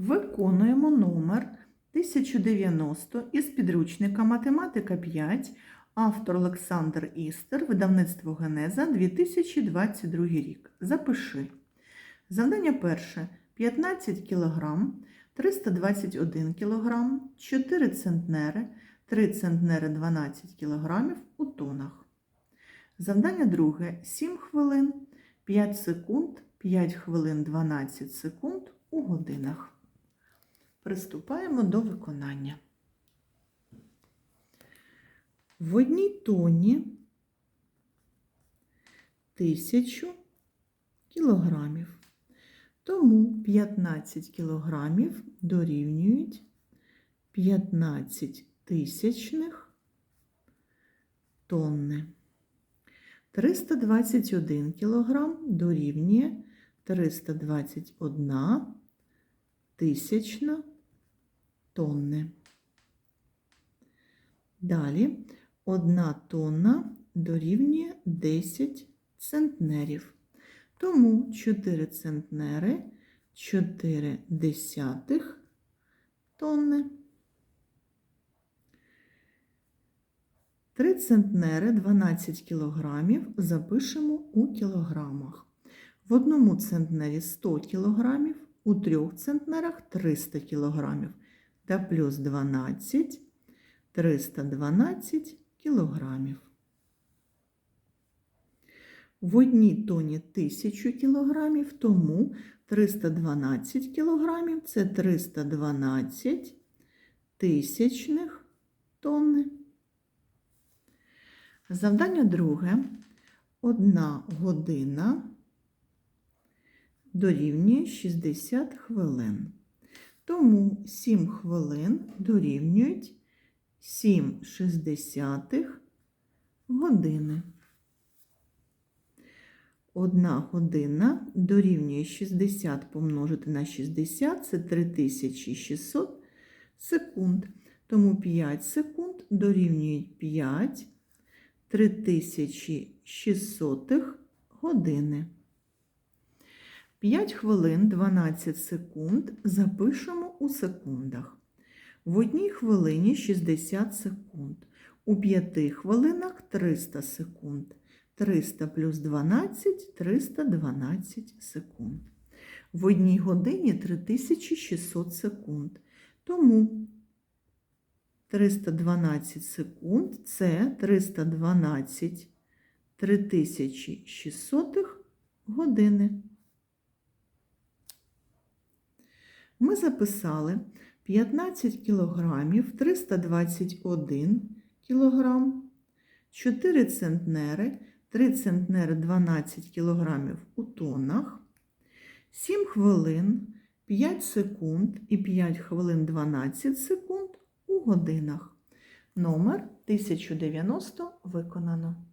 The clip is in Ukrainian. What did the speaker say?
Виконуємо номер 1090 із підручника Математика 5, автор Олександр Істер, видавництво Генеза 2022 рік. Запиши. Завдання перше 15 кг, 321 кг, 4 центнери, 3 центнери 12 кг у тонах. Завдання друге 7 хвилин, 5 секунд, 5 хвилин 12 секунд у годинах. Приступаємо до виконання. В одній тоні 1000 кілограмів. Тому 15 кілограмів дорівнюють 15 тисячних тонни. 321 кілограм дорівнює 321 тисячна тонни. Далі 1 тонна дорівнює 10 центнерів. Тому 4 центнери 4 десятих тонни. 3 центнери 12 кілограмів запишемо у кілограмах. В одному центнері 100 кілограмів, у трьох центнерах 300 кілограмів та плюс 12 312 кілограмів. В одній тоні 1000 кілограмів, тому 312 кілограмів – це 312 тисячних тонни. Завдання друге. Одна година дорівнює 60 хвилин. Тому 7 хвилин дорівнюють 7 шістдесятих години. Одна година дорівнює 60 помножити на 60 це 3600 секунд. Тому 5 секунд дорівнюють 5 3600 години. 5 хвилин 12 секунд запишемо у секундах. В одній хвилині 60 секунд. У 5 хвилинах 300 секунд. 300 плюс 12 312 секунд. В одній годині 3600 секунд. Тому 312 секунд це 312 3600 години. Ми записали 15 кілограмів 321 кілограм, 4 центнери, 3 центнери 12 кілограмів у тонах, 7 хвилин, 5 секунд і 5 хвилин 12 секунд у годинах. Номер 1090 виконано.